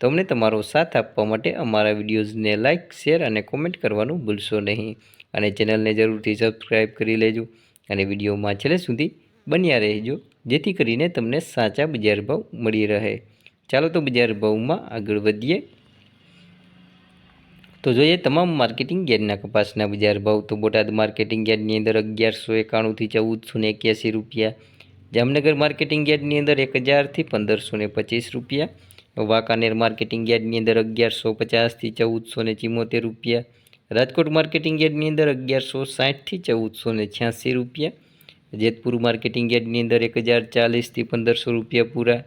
તો અમને તમારો સાથ આપવા માટે અમારા વિડીયોઝને લાઇક, શેર અને કોમેન્ટ કરવાનું ભૂલશો નહીં. અને ચેનલને જરૂરથી સબસ્ક્રાઈબ કરી લેજો અને વિડીયોમાં છેલ્લે સુધી બન્યા રહેજો, જેથી કરીને તમને સાચા બજાર ભાવ મળી રહે. ચાલો તો બજાર ભાવમાં આગળ વધીએ. તો જોઈએ તમામ માર્કેટિંગ યાર્ડના કપાસના બજાર ભાવ. તો બોટાદ માર્કેટિંગ યાર્ડની અંદર અગિયારસો એકાણુંથી ચૌદસો ને એક્યાસી રૂપિયા. જામનગર માર્કેટિંગ યાર્ડની અંદર એક હજારથી પંદરસો ને પચીસ રૂપિયા. વાંકાનેર માર્કેટિંગ યાર્ડની અંદર અગિયારસો પચાસથી ચૌદસો ને ચિમોતેર રૂપિયા. રાજકોટ માર્કેટિંગ યાર્ડની અંદર અગિયારસો સાઠથી ચૌદસો ને છ્યાસી રૂપિયા. જેતપુર માર્કેટિંગ યાર્ડની અંદર એક હજાર ચાલીસથી પંદરસો રૂપિયા પૂરા.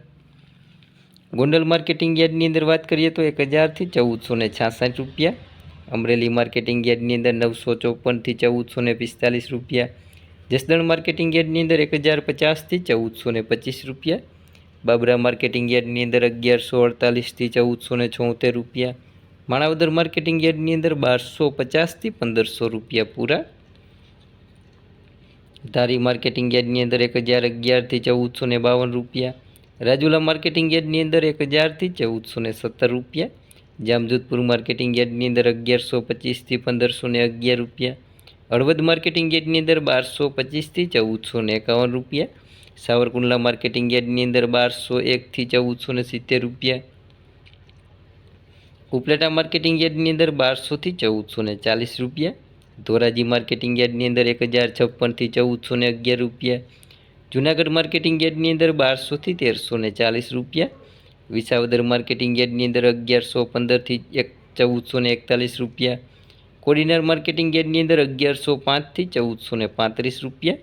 ગોંડલ માર્કેટિંગ યાર્ડની અંદર વાત કરીએ તો એક હજારથી ચૌદસો ને છાસઠ રૂપિયા. અમરેલી માર્કેટિંગ યાર્ડની અંદર નવસો ચોપનથી ચૌદસો ને પિસ્તાલીસ રૂપિયા. જસદણ માર્કેટિંગ યાર્ડની અંદર એક હજાર પચાસથી ચૌદસો ને પચીસ રૂપિયા. બાબરા માર્કેટિંગ યાર્ડની અંદર અગિયારસો અડતાલીસથી ચૌદસો ને છોતેર રૂપિયા. માણાવદર માર્કેટિંગ યાર્ડની અંદર બારસો પચાસથી પંદરસો રૂપિયા પૂરા. ધારી માર્કેટિંગ યાર્ડની અંદર એક હજાર અગિયારથી ચૌદસો ને બાવન રૂપિયા. રાજુલા માર્કેટિંગ યાર્ડની અંદર એક હજારથી ચૌદસો ને સત્તર રૂપિયા. જામજોધપુર માર્કેટિંગ યાર્ડની અંદર અગિયારસો પચીસથી પંદરસો ને અગિયાર રૂપિયા. હળવદ માર્કેટિંગ યાર્ડની અંદર બારસો પચીસથી ચૌદસો ને એકાવન રૂપિયા. સાવરકુંડલા માર્કેટિંગ યાર્ડની અંદર બારસો એકથી ચૌદસો ને સિત્તેર રૂપિયા. ઉપલેટા માર્કેટિંગ યાર્ડની અંદર બારસોથી ચૌદસો ને ચાલીસ રૂપિયા. ધોરાજી માર્કેટિંગ યાર્ડની અંદર એક હજાર છપ્પનથી ચૌદસો ને અગિયાર રૂપિયા. જુનાગઢ માર્કેટિંગ યાર્ડની અંદર બારસોથી તેરસો ને ચાલીસ રૂપિયા. વિસાવદર માર્કેટિંગ યાર્ડની અંદર અગિયારસો પંદરથી એક ચૌદસો ને એકતાલીસ રૂપિયા. કોડીનાર માર્કેટિંગ યાર્ડની અંદર અગિયારસો પાંચથી ચૌદસો ને પાંત્રીસ રૂપિયા.